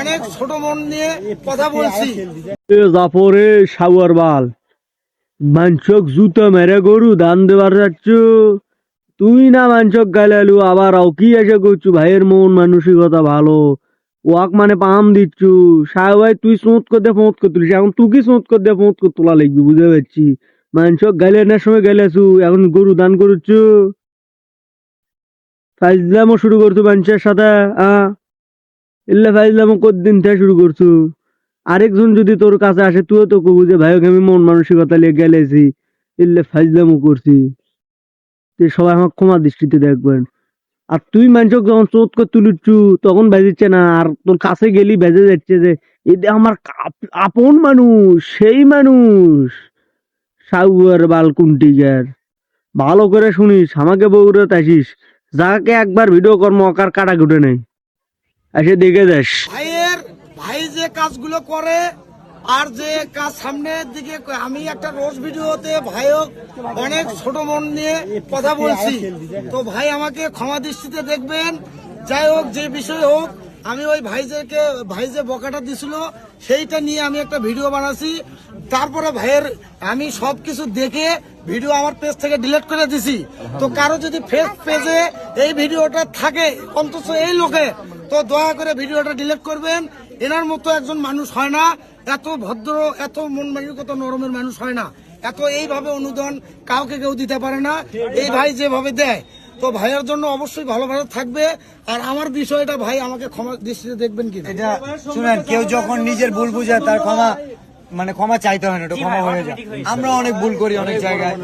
অনেক ছোট মন নিয়ে কথা বলছি। জাফরে সাউয়ার বাল। মানসক জুতো মেরে গরু দান দেবার যাচ্ছ। তুই না মানসক গাইলালু আবার কি এসে করছু? ভাইয়ের মন মানসিকতা ভালো। ওয়াক মানে পাম দিচ্ছু। সাহেব ভাই, তুই সোঁত করতে ফোঁত করে তুলিস এখন তুই কি সোঁত করতে ফোঁত করে তোলা লাগবি বুঝতে পারছি মানসক গাইলে না সময় গাইলেছু, এখন গরু দান করছু। ফাইজলামও শুরু করছু মানুষের সাথে আহ এলে ফাইজলামও কদিন থেকে শুরু করছু? আরেকজন যদি তোর কাছে আসে, তুইও তো কবু যে ভাইকে আমি মন মানসিকতা নিয়ে গেলেছি। এলে ফাইজলামও করছি। তুই সবাই আমার ক্ষমা দৃষ্টিতে দেখবেন। আর তুই মানুষক যখন চোট করে তুলিচ্ছু, তখন বেজেছে না। আর তোর কাছে গেলি বেজে যাচ্ছে যে এটা আমার আপন মানুষ, সেই মানুষ। সাউয়ার বালকুন্টিগার ভালো করে শুনিস, আমাকে বউরত আসিস যাকে একবার ভিডিও কর্ম অকার কাটা কুটে নেই এসে দেখে যাস। ভাইয়ের ভাই যে কাজগুলো করে আর যে কাজ সামনের দিকে আমি একটা রোজ ভিডিওতে ভাইও অনেক ছোট মন নিয়ে কথা বলছি। তো ভাই আমাকে ক্ষমা দৃষ্টিতে দেখবেন। যাই হোক, যে বিষয় হোক, আমি ওই ভাইজেরকে ভাই যে বকাটা দিছিল, সেইটা নিয়ে আমি একটা ভিডিও বানাচ্ছি তারপরে ভাইয়ের আমি সব কিছু দেখে ভিডিও আমার পেজ থেকে ডিলিট করে দিছি। তো কারও যদি ফেস পেজে এই ভিডিওটা থাকে অন্তত এই লোকে তো দয়া করে ভিডিওটা ডিলিট করবেন। এনার মতো একজন মানুষ হয় না এত ভদ্র এত মন মানসিকতা নরমের মানুষ হয় না। এত এইভাবে অনুদান কাউকে কেউ দিতে পারে না। এই ভাই যেভাবে দেয় তো ভাইয়ের জন্য অবশ্যই ভালো ভালো থাকবে। আর আমার বিষয়টা ভাই আমাকে ক্ষমা দৃষ্টিতে দেখবেন কি শুনেন কেউ যখন নিজের ভুল বুঝে তার ক্ষমা মানে ক্ষমা চাইতে হয় না ওটা ক্ষমা হয়ে যায়। আমরা অনেক ভুল করি অনেক জায়গায়।